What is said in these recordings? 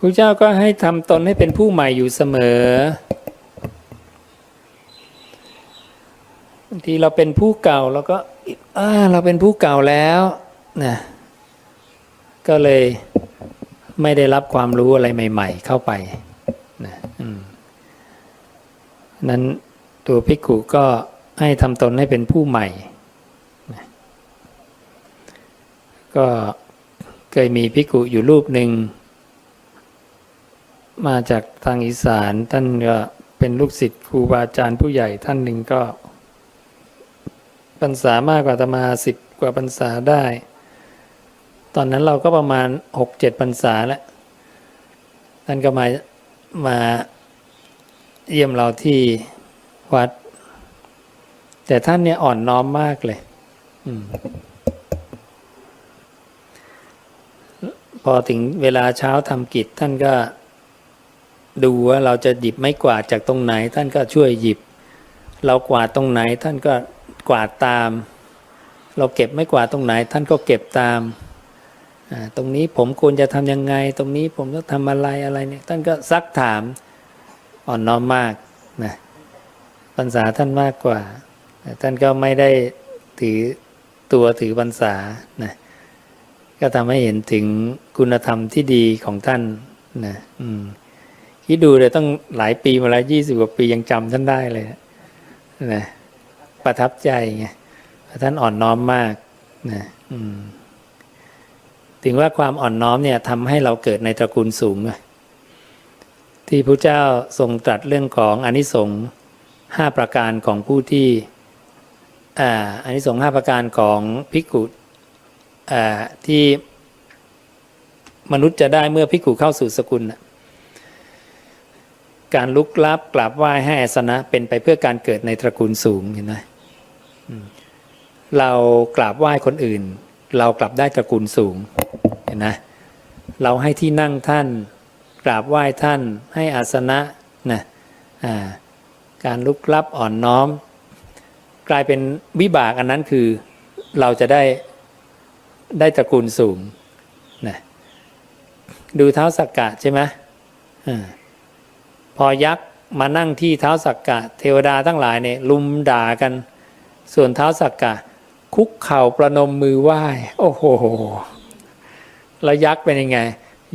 พระเจ้าก็ให้ทำตนให้เป็นผู้ใหม่อยู่เสมอบางทีเราเป็นผู้เก่าเราก็อ่าเราเป็นผู้เก่าแล้วนะก็เลยไม่ได้รับความรู้อะไรใหม่ ๆ เข้าไปนะนั้นตัวภิกุก็ให้ทำตนให้เป็นผู้ใหม่นะก็เคยมีภิกุอยู่รูปหนึ่ง มาจากทางอีสานท่านก็เป็นลูกศิษย์ครูบาอาจารย์ผู้ใหญ่ท่านหนึ่งก็พรรษามากกว่าตมาสิบกว่าพรรษาได้ ตอนนั้นเราก็ประมาณหกเจ็ดพรรษาแล้วท่านก็มามาเยี่ยมเราที่วัด แต่ท่านเนี่ยอ่อนน้อมมากเลยอพอถึงเวลาเช้าทำกิจท่านก็ ดูว่าเราจะหยิบไม้กวาดจากตรงไหน ท่านก็ช่วยหยิบ เรากวาดตรงไหน ท่านก็กวาดตาม เราเก็บไม้กวาดตรงไหน ท่านก็เก็บตามตรงนี้ผมควรจะทำยังไง ตรงนี้ผมต้องทำอะไรอะไรเนี่ยท่านก็ซักถามอ่อนน้อมมากนะพรรษาท่านมากกว่า ท่านก็ไม่ได้ถือตัวถือพรรษานะก็ทำให้เห็นถึงคุณธรรมที่ดีของท่านนะอืม คิดดูเลยต้องหลายปีมาแล้วยี่สิบกว่าปียังจำท่านได้เลยนะประทับใจไงท่านอ่อนน้อมมากนะถึงว่าความอ่อนน้อมเนี่ยทำให้เราเกิดในตระกูลสูง ที่พระเจ้าทรงตรัสเรื่องของอนิสงส์ห้าประการของผู้ที่อ่าอนิสงส์ห้าประการของภิกขุอ่าที่มนุษย์จะได้เมื่อภิกขุเข้าสู่สกุลนะ การลุกลับกราบไหว้ให้อาสนะเป็นไปเพื่อการเกิดในตระกูลสูงเห็นไหมเรากราบไหว้คนอื่น เรากลับได้ตระกูลสูงเห็นไหมเราให้ที่นั่งท่าน กราบไหว้ท่าน ให้อาสนะนะการลุกลับอ่อนน้อม กลายเป็นวิบากอันนั้นคือเราจะได้ได้ตระกูลสูงนะดูเท้าสักกะใช่ไหมอ่า พอยักษ์มานั่งที่เท้าสักกะ เทวดาทั้งหลายเนี่ยลุมด่ากัน ส่วนเท้าสักกะ คุกเข่าประนมมือไหว้ โอ้โหแล้วยักษ์เป็นยังไง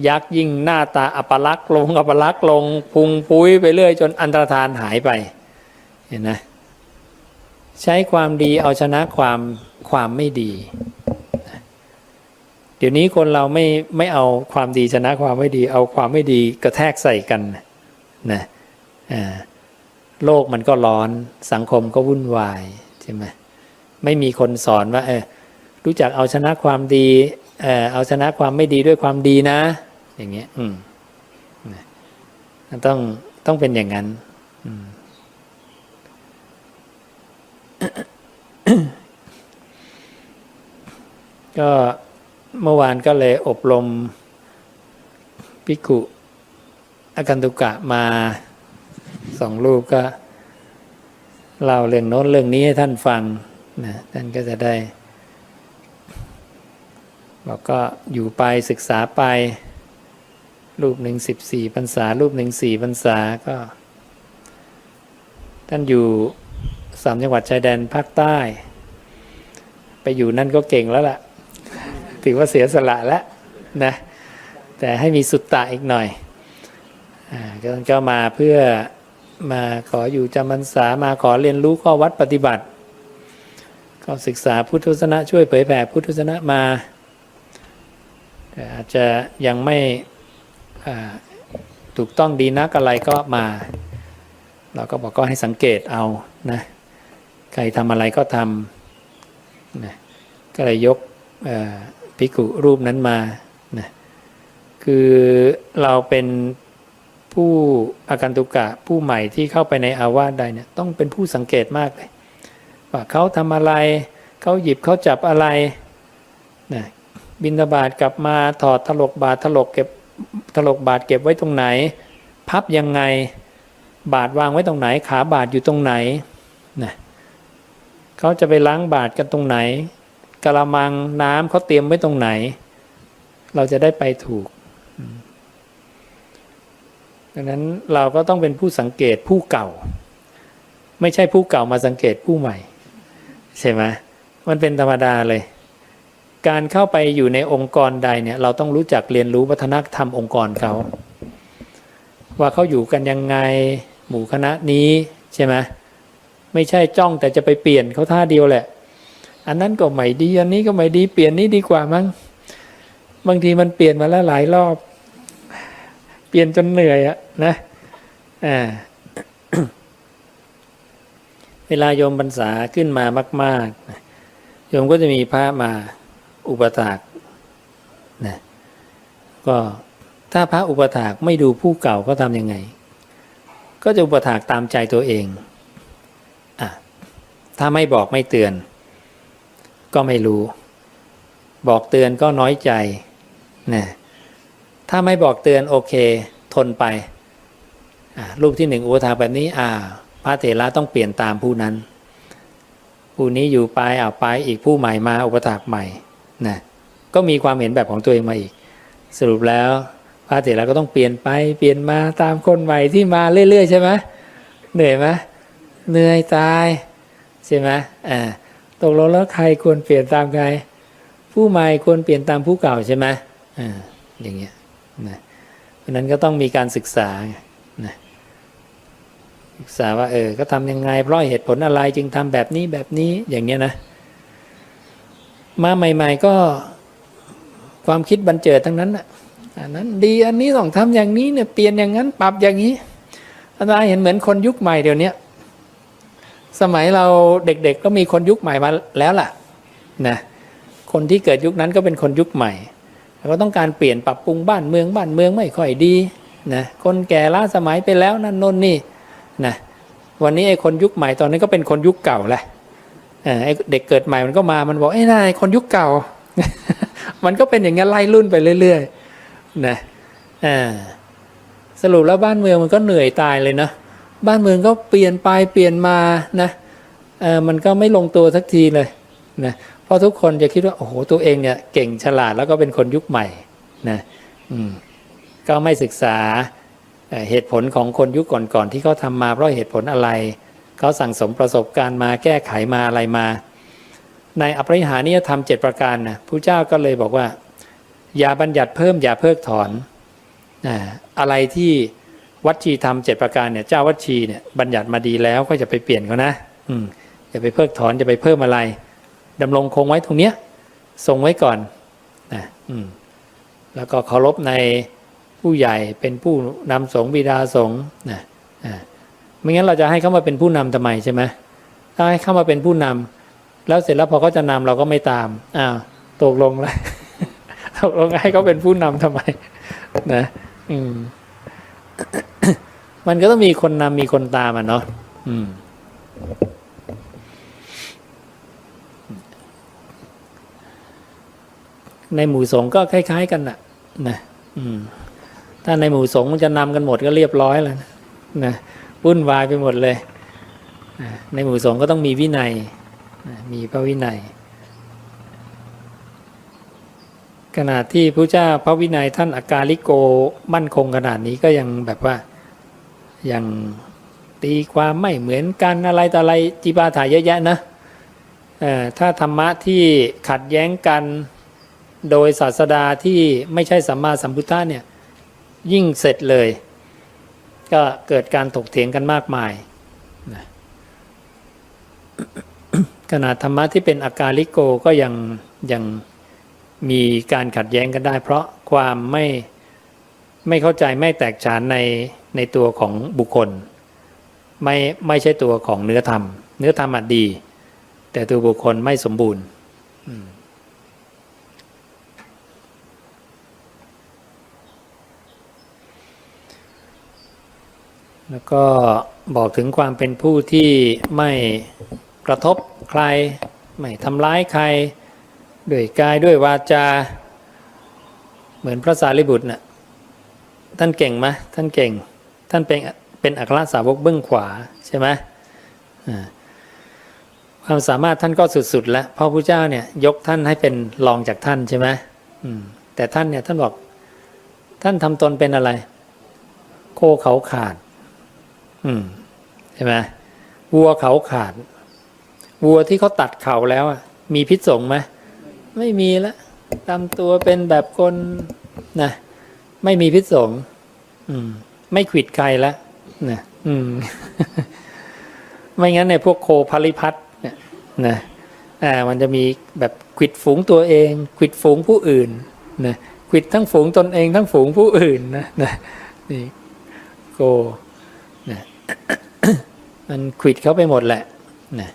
ยักษ์ยิ่งหน้าตาอัปลักษ์ลงอัปลักษ์ลง พุงปุ้ยไปเรื่อย จนอันตรธานหายไป เห็นไหมใช้ความดีเอาชนะความความไม่ดี เดี๋ยวนี้คนเราไม่ไม่เอาความดีชนะความไม่ดี เอาความไม่ดีกระแทกใส่กัน นะโลกมันก็ร้อนสังคมก็วุ่นวายใช่ไหมไม่มีคนสอนว่าเออรู้จักเอาชนะความดีเออเอาชนะความไม่ดีด้วยความดีนะ อย่างเงี้ยอืมนะต้องต้องเป็นอย่างนั้นอืมก็เมื่อวานก็เลยอบรมพิกุ อากันตุกะมาสองรูปก็เล่าเรื่องโน้นเรื่องนี้ให้ท่านฟังนะท่านก็จะได้บอกก็อยู่ไปศึกษาไป รูปหนึ่งสิบสี่พรรษา รูปหนึ่งสี่พรรษาก็ ท่านอยู่สามจังหวัดชายแดนภาคใต้ ไปอยู่นั่นก็เก่งแล้วล่ะ ถือว่าเสียสละแล้วนะ แต่ให้มีสุตตะอีกหน่อย ก็ก็มาเพื่อมาขออยู่จำพรรษามาขอเรียนรู้ข้อวัดปฏิบัติ ก็ศึกษาพุทธศาสนาช่วยเผยแผ่พุทธศาสนามาอาจจะยังไม่ถูกต้องดีนักอะไรก็มา เราก็บอกก็ให้สังเกตเอานะใครทำอะไรก็ทำนะก็เลยยกภิกขุรูปนั้นมานะคือเราเป็น ผู้อากันตุกะผู้ใหม่ที่เข้าไปในอาวาสใดเนี่ยต้องเป็นผู้สังเกตมากเลย ว่าเขาทำอะไรเขาหยิบเขาจับอะไรนะบินบาตกลับมาถอดถลกบาทถลกเก็บถลกบาทเก็บไว้ตรงไหน พับยังไงบาทวางไว้ตรงไหน ขาบาทอยู่ตรงไหนนะเขาจะไปล้างบาทกันตรงไหนกระมังน้ำเขาเตรียมไว้ตรงไหน เราจะได้ไปถูก ดังนั้นเราก็ต้องเป็นผู้สังเกตผู้เก่า ไม่ใช่ผู้เก่ามาสังเกตผู้ใหม่ ใช่ไหมมันเป็นธรรมดาเลย การเข้าไปอยู่ในองค์กรใดเนี่ย เราต้องรู้จักเรียนรู้วัฒนธรรมองค์กรเขาว่าเขาอยู่กันยังไงหมู่คณะนี้ใช่ไหมไม่ใช่จ้องแต่จะไปเปลี่ยนเขาท่าเดียวแหละ อันนั้นก็ไม่ดีอันนี้ก็ไม่ดีเปลี่ยนนี้ดีกว่ามั้งบางทีมันเปลี่ยนมาแล้วหลายรอบ ปลี่ยนจนเหนื่อยอะนะอ่าเวลาโยมบรรษาขึ้นมามากๆโยมก็จะมีพระมาอุปถากนะก็ถ้าพระอุปถากไม่ดูผู้เก่าก็ทำยังไง ก็จะอุปถากตามใจตัวเองอะถ้าไม่บอกไม่เตือน ก็ไม่รู้ บอกเตือนก็น้อยใจนะ ถ้าไม่บอกเตือนโอเค ทนไปรูปที่หนึ่งอุปถาแบบนี้อ่าพระเถระต้องเปลี่ยนตามผู้นั้น ผู้นี้อยู่ไปเอาไปอีกผู้ใหม่มาอุปถากใหม่นะก็มีความเห็นแบบของตัวเองมาอีก สรุปแล้วพระเถระก็ต้องเปลี่ยนไปเปลี่ยนมาตามคนใหม่ที่มาเรื่อยๆใช่ไหมเหนื่อยไหมเหนื่อยตายใช่ไหมอ่าตกลงแล้วใครควรเปลี่ยนตามใครผู้ใหม่ควรเปลี่ยนตามผู้เก่าใช่ไหมอ่าอย่างเงี้ย นะเพราะนั้นก็ต้องมีการศึกษานะศึกษาว่าเออก็ทำยังไง เพราะเหตุผลอะไรจึงทำแบบนี้แบบนี้อย่างเงี้ยนะมาใหม่ ๆ ก็ความคิดบันเจิดทั้งนั้นอะอันนั้นดีอันนี้ต้องทำอย่างนี้เนี่ยเปลี่ยนอย่างนั้นปรับอย่างนี้อาจารย์เห็นเหมือนคนยุคใหม่เดี๋ยวนี้สมัยเราเด็กๆก็มีคนยุคใหม่มาแล้วล่ะนะคนที่เกิดยุคนั้นก็เป็นคนยุคใหม่ แล้วก็ต้องการเปลี่ยนปรับปรุงบ้านเมืองบ้านเมืองไม่ค่อยดีนะคนแก่ล้าสมัยไปแล้วนั่นนนนี่นะวันนี้ไอ้คนยุคใหม่ตอนนี้ก็เป็นคนยุคเก่าแหละไอ้เด็กเกิดใหม่มันก็มามันบอกไอ้ยนายคนยุคเก่า มันก็เป็นอย่างเงี้นไล่รุ่นไปเรื่อยๆนะอ่าสรุปแล้วบ้านเมืองมันก็เหนื่อยตายเลยเนาะบ้านเมืองก็เปลี่ยนไปเปลี่ยนมานะเออมันก็ไม่ลงตัวสักทีเลยนะ เพราะทุกคนจะคิดว่าโอ้โหตัวเองเนี่ยเก่งฉลาดแล้วก็เป็นคนยุคใหม่นะก็ไม่ศึกษาเหตุผลของคนยุคก่อนๆที่เขาทำมาเพราะเหตุผลอะไรเขาสั่งสมประสบการณ์มาแก้ไขมาอะไรมา ในอภิหานิยธรรมเจ็ดประการนะพระเจ้าก็เลยบอกว่า อย่าบัญญัติเพิ่มอย่าเพิกถอนอ่าอะไรที่วัดชีธรรมเจ็ดประการเนี่ยเจ้าวัดชีเนี่ยบัญญัติมาดีแล้วก็จะไปเปลี่ยนเขานะ อืมอย่าไปเพิกถอนอย่าไปเพิ่มอะไร ดำรงคงไว้ตรงเนี้ยทรงไว้ก่อนนะอืมแล้วก็เคารพในผู้ใหญ่เป็นผู้นำสงฆ์บิดาสงฆ์นะอ่าไม่งั้นเราจะให้เขามาเป็นผู้นำทำไมใช่ไหมถ้าให้เข้ามาเป็นผู้นำแล้วเสร็จแล้วพอเขาจะนำเราก็ไม่ตามอ้าวตกลงเลยตกลงให้เขาเป็นผู้นำทำไมนะอืมมันก็ต้องมีคนนำมีคนตามอะเนาะอืม ในหมู่สงฆ์ก็คล้าย ๆ กันน่ะนะอืมถ้าในหมู่สงฆ์มันจะนำกันหมดก็เรียบร้อยแล้วนะนะวุ่นวายไปหมดเลย ในหมู่สงฆ์ก็ต้องมีวินัยมีพระวินัยขนาดที่พระเจ้าพระวินัยท่านอากาลิโกมั่นคงขนาดนี้ก็ยังแบบว่ายังตีความไม่เหมือนกันอะไรต่ออะไรจีบาถายเยอะแยะนะอ่อถ้าธรรมะที่ขัดแย้งกัน โดยศาสดาที่ไม่ใช่สัมมาสัมพุทธะเนี่ยยิ่งเสร็จเลย ก็เกิดการถกเถียงกันมากมายนะขนาดธรรมะที่เป็นอากาลิโกก็ยังยังมีการขัดแย้งกันได้ เพราะความไม่ไม่เข้าใจไม่แตกฉานในในตัวของบุคคล ไม่ไม่ใช่ตัวของเนื้อธรรม เนื้อธรรมอดี แต่ตัวบุคคลไม่สมบูรณ์ แล้วก็บอกถึงความเป็นผู้ที่ไม่กระทบใคร ไม่ทำร้ายใคร ด้วยกายด้วยวาจา เหมือนพระสารีบุตรนะ่ะท่านเก่งไหมท่านเก่ง ท่านเป็นเป็นอัครสาวกเบื้องขวาใช่ไหมความสามารถท่านก็สุดๆ แล้วเพราะพระเจ้าเนี่ยยกท่านให้เป็นรองจากท่านใช่ไหมแต่ท่านเนี่ยท่านบอกท่านทำตนเป็นอะไร โคเขาขาด ใช่ไหมวัวเขาขาด วัวที่เขาตัดเข่าแล้วอะ มีพิษสงไหมไม่มีล้วตามตัวเป็นแบบคนนะไม่มีพิษสงอืม ไม่ขิดใครล้วนะอืม ไม่งั้นในพวกโคพาริพัทเนี่ยนะอ่ามันจะมีแบบขิดฝูงตัวเองขิดฝูงผู้อื่นนะขิดทั้งฝูงตนเองทั้งฝูงผู้อื่นนะนะนี่โก มันขิดเขาไปหมดแหละนะ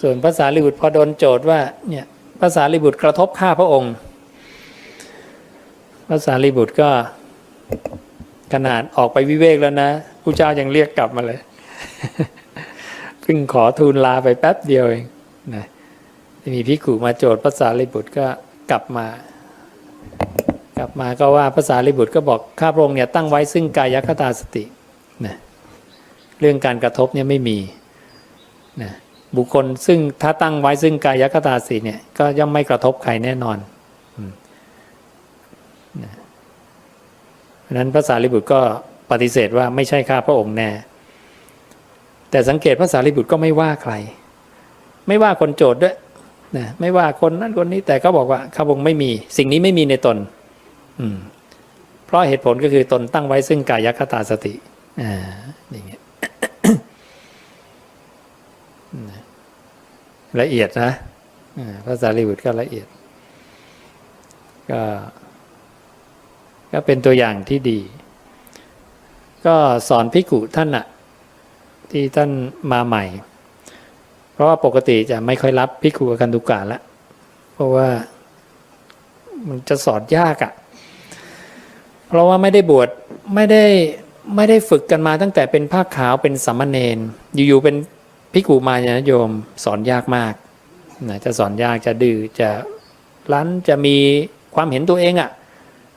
ส่วนภาษาลิบุตรพอโดนโจทย์ว่าเนี่ยภาษาลิบุตรกระทบข้าพระองค์ภาษาลิบุตรก็ขนาดออกไปวิเวกแล้วนะผู้เจ้ายังเรียกกลับมาเลยเพิ่งขอทูลลาไปแป๊บเดียวเองนะมีพิกุมาโจทย์ภาษาลิบุตรก็กลับมา กลับมาก็ว่าภาษาลิบุตรก็บอกข้าพระองค์เนี่ยตั้งไว้ซึ่งกายคตาสตินะเรื่องการกระทบเนี่ยไม่มีนะบุคคลซึ่งถ้าตั้งไว้ซึ่งกายคตาสติเนี่ยก็ย่อมไม่กระทบใครแน่นอนนะเพราะนั้นภาษาลิบุตรก็ปฏิเสธว่าไม่ใช่ข้าพระองค์แน่ แต่สังเกตภาษาลิบุตรก็ไม่ว่าใคร ไม่ว่าคนโจทย์ด้วยนะไม่ว่าคนนั้นคนนี้แต่ก็บอกว่าข้าพระองค์ไม่มี สิ่งนี้ไม่มีในตน เพราะเหตุผลก็คือตนตั้งไว้ซึ่งกายคตาสติอ่าอย่างเงี้ยละเอียดนะอ่าภาษาลิบุตรก็ละเอียด ก็ก็เป็นตัวอย่างที่ดี ก็สอนพิกุท่านอะที่ท่านมาใหม่ เพราะว่าปกติจะไม่ค่อยรับพิกุกันตุกะละเพราะว่ามันจะสอนยากอะเพ ราะว่าไม่ได้บวชไม่ได้ไม่ได้ฝึกกันมาตั้งแต่เป็นผ้าขาวเป็นสามเณรอยู่ๆเป็นพิกุมาเนี่ยนะโยมสอนยากมากนะจะสอนยากจะดื้อจะลั้นจะมีความเห็นตัวเองอะ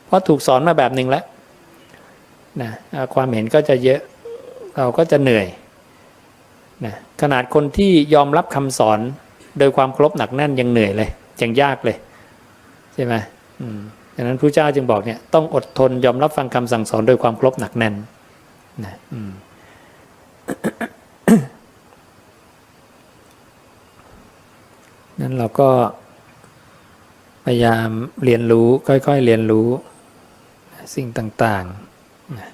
เพราะถูกสอนมาแบบหนึ่งแล้วนะความเห็นก็จะเยอะเราก็จะเหนื่อยนะขนาดคนที่ยอมรับคำสอนโดยความครพหนักแน่นยังเหนื่อยเลยยังยากเลย ใช่ไหมอืม ดังนั้นพระเจ้าจึงบอกเนี่ยต้องอดทนยอมรับฟังคำสั่งสอนโดยความเคารพหนักแน่นนะอืมนั้นเราก็พยายามเรียนรู้ค่อยๆเรียนรู้สิ่งต่างๆนะ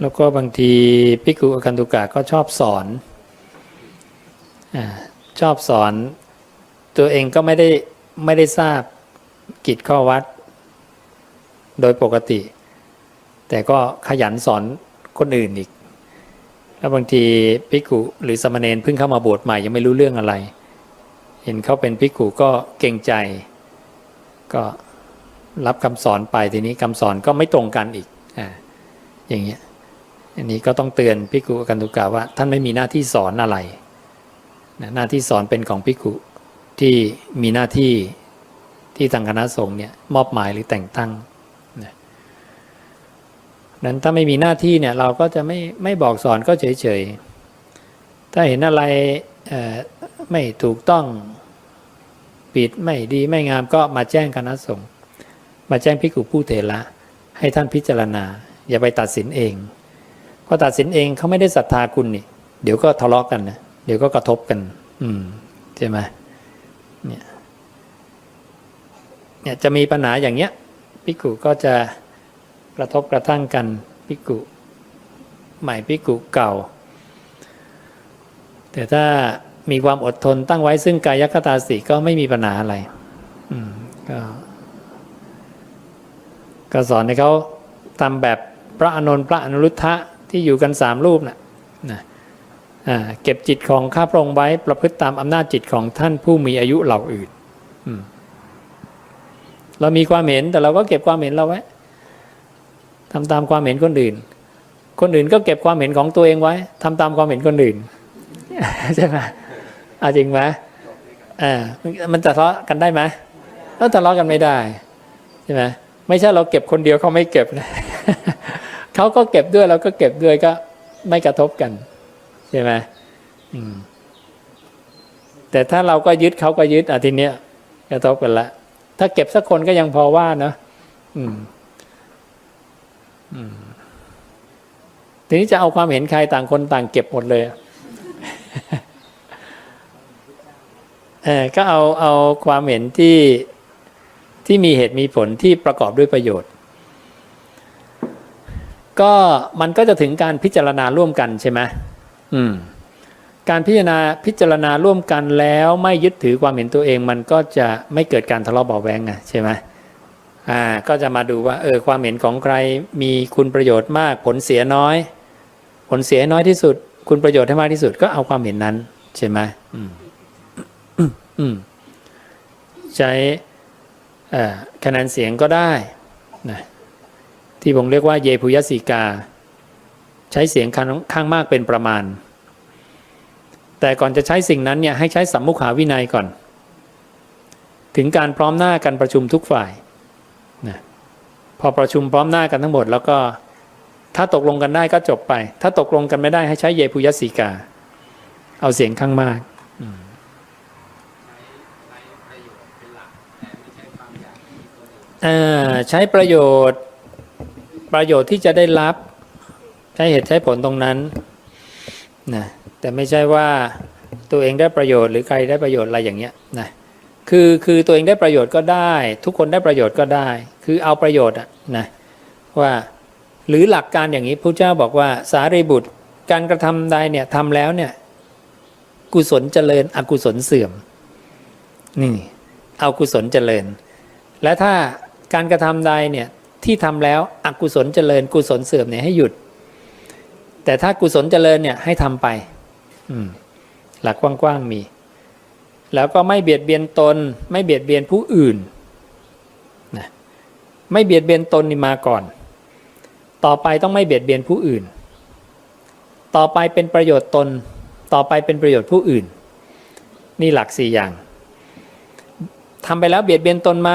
แล้วก็บางทีพิกุอคันตุกะก็ชอบสอนอชอบสอน ตัวเองก็ไม่ได้ไม่ได้ทราบกิจข้อวัด โดยปกติ แต่ก็ขยันสอนคนอื่นอีก แล้วบางทีพิกุหรือสมณเณรเพิ่งเข้ามาบวชใหม่ยังไม่รู้เรื่องอะไร เห็นเขาเป็นพิกุก็เก่งใจ ก็รับคำสอนไปทีนี้คำสอนก็ไม่ตรงกันอีก อ่าอย่างเงี้ย อันนี้ก็ต้องเตือนพิกุกันตุกะว่า ท่านไม่มีหน้าที่สอนอะไรนะหน้าที่สอนเป็นของพิกุที่มีหน้าที่ที่ทางคณะสงฆ์เนี่ยมอบหมายหรือแต่งตั้งนะนั้นถ้าไม่มีหน้าที่เนี่ยเราก็จะไม่ไม่บอกสอนก็เฉยๆถ้าเห็นอะไรไม่ถูกต้องผิดไม่ดีไม่งามก็มาแจ้งคณะสงฆ์มาแจ้งพิกุผู้เถระให้ท่านพิจารณา อย่าไปตัดสินเอง พอตัดสินเองเขาไม่ได้ศรัทธาคุณนี่ เดี๋ยวก็ทะเลาะกันนะเดี๋ยวก็กระทบกัน อืมใช่ไหมเนี่ยเนี่ยจะมีปัญหาอย่างเงี้ยพิกุก็จะกระทบกระทั่งกันพิกุใหม่พิกุเก่า แต่ถ้ามีความอดทนตั้งไว้ซึ่งกายคตาสติก็ไม่มีปัญหาอะไรอืมก็ก็สอนให้เขาทำแบบพระอนนท์พระอนุรุทธะ ที่อยู่กันสามรูปนะนะเก็บจิตของข้าพระองค์ไว้ประพฤติตามอำนาจจิตของท่านผู้มีอายุเหล่าอื่นเรามีความเห็นแต่เราก็เก็บความเห็นเราไว้ทำตามความเห็นคนอื่น คนอื่นก็เก็บความเห็นของตัวเองไว้ทำตามความเห็นคนอื่นใช่ไหมอาจริงไหมอ่ามันจะทะเลาะกันได้ไหมแล้วทะเลาะกันไม่ได้ใช่ไหมไม่ใช่เราเก็บคนเดียวเขาไม่เก็บนะ เขาก็เก็บด้วยเราก็เก็บด้วยก็ไม่กระทบกันใช่ไหมมแต่ถ้าเราก็ยึดเขาก็ยึดอะทีเนี้ยกระทบกันละ ถ้าเก็บสักคนก็ยังพอว่าเนะอืมอืมทีนี้จะเอาความเห็นใครต่างคนต่างเก็บหมดเลยเออก็เอาเอาความเห็นที่ที่มีเหตุมีผลที่ประกอบด้วยประโยชน์ ก็มันก็จะถึงการพิจารณาร่วมกันใช่ไหมอืม การพิจารณาพิจารณาร่วมกันแล้วไม่ยึดถือความเห็นตัวเอง มันก็จะไม่เกิดการทะเลาะเบาแวงไงใช่ไหมอ่า ก็จะมาดูว่าเออความเห็นของใครมีคุณประโยชน์มาก ผลเสียน้อย ผลเสียน้อยที่สุด คุณประโยชน์ให้มากที่สุดก็เอาความเห็นนั้น ใช่ไหมอืมอืมใช้อ่อคะแนนเสียงก็ได้นะ ที่ผมเรียกว่าเยพุยสิกา ใช้เสียงข้างข้างมากเป็นประมาณ แต่ก่อนจะใช้สิ่งนั้นเนี่ยให้ใช้สัมมุขาวินัยก่อน ถึงการพร้อมหน้ากันประชุมทุกฝ่ายนะพอประชุมพร้อมหน้ากันทั้งหมด แล้วก็ถ้าตกลงกันได้ก็จบไป ถ้าตกลงกันไม่ได้ให้ใช้เยพุยสิกา เอาเสียงข้างมากเอ่อใช้ประโยชน์ ประโยชน์ที่จะได้รับ ใช้เหตุใช้ผลตรงนั้นนะแต่ไม่ใช่ว่าตัวเองได้ประโยชน์หรือใครได้ประโยชน์อะไรอย่างเงี้ยนะคือคือตัวเองได้ประโยชน์ก็ได้ ทุกคนได้ประโยชน์ก็ได้ คือเอาประโยชน์อะนะว่าหรือหลักการอย่างนี้พระเจ้าบอกว่าสารีบุตรการกระทำใดเนี่ยทำแล้วเนี่ยกุศลเจริญอกุศลเสื่อมนี่เอากุศลเจริญ และถ้าการกระทำใดเนี่ย ที่ทำแล้วอกุศลเจริญ กุศลเสื่อมเนี่ยให้หยุด แต่ถ้ากุศลเจริญเนี่ยให้ทำไป อืม หลักกว้างๆมี แล้วก็ไม่เบียดเบียนตน ไม่เบียดเบียนผู้อื่นนะไม่เบียดเบียนตนนี่มาก่อน ต่อไปต้องไม่เบียดเบียนผู้อื่น ต่อไปเป็นประโยชน์ตน ต่อไปเป็นประโยชน์ผู้อื่น นี่หลักสี่อย่างทำไปแล้วเบียดเบียนตนไหม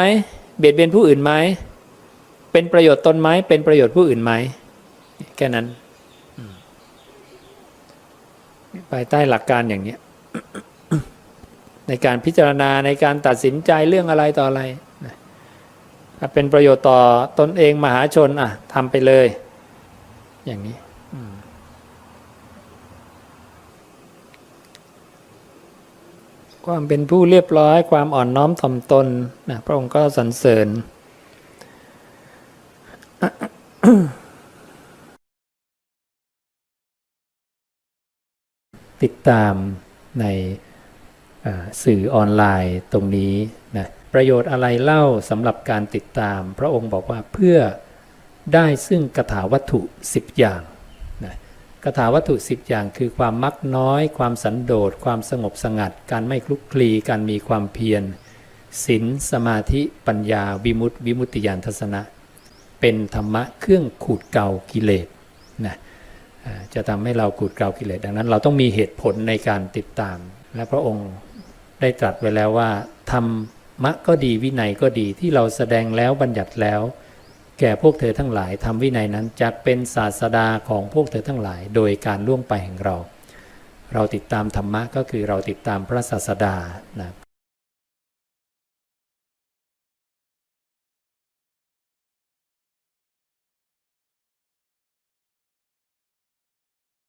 เบียดเบียนผู้อื่นไหม เป็นประโยชน์ตนไหมเป็นประโยชน์ผู้อื่นไหมแค่นั้นภายใต้หลักการอย่างนี้ในการพิจารณาในการตัดสินใจเรื่องอะไรต่ออะไรถ้าเป็นประโยชน์ต่อตนเองมหาชนอะทำไปเลย อย่างนี้ความเป็นผู้เรียบร้อยความอ่อนน้อมถ่อมตนนะพระองค์ก็สรรเสริญ ติดตามในสื่อออนไลน์ตรงนี้นะประโยชน์อะไรเล่าสำหรับการติดตาม พระองค์บอกว่าเพื่อได้ซึ่งกถาวัตถุ 10 อย่างนะกถาวัตถุ 10 อย่างคือความมักน้อย ความสันโดษ ความสงบสงัด การไม่คลุกคลี การมีความเพียรศีลสมาธิปัญญาวิมุตติวิมุตติญาณทัศนะ เป็นธรรมะเครื่องขูดเกลากิเลสนะ จะทำให้เราขูดเกลากิเลสดังนั้น เราต้องมีเหตุผลในการติดตาม และพระองค์ได้ตรัสไว้แล้วว่าธรรมะก็ดีวินัยก็ดีที่เราแสดงแล้วบัญญัติแล้ว แก่พวกเธอทั้งหลายทำวินัยนั้นจะเป็นศาสดาของพวกเธอทั้งหลาย โดยการล่วงไปแห่งเรา เราติดตามธรรมะก็คือเราติดตามพระศาสดานะ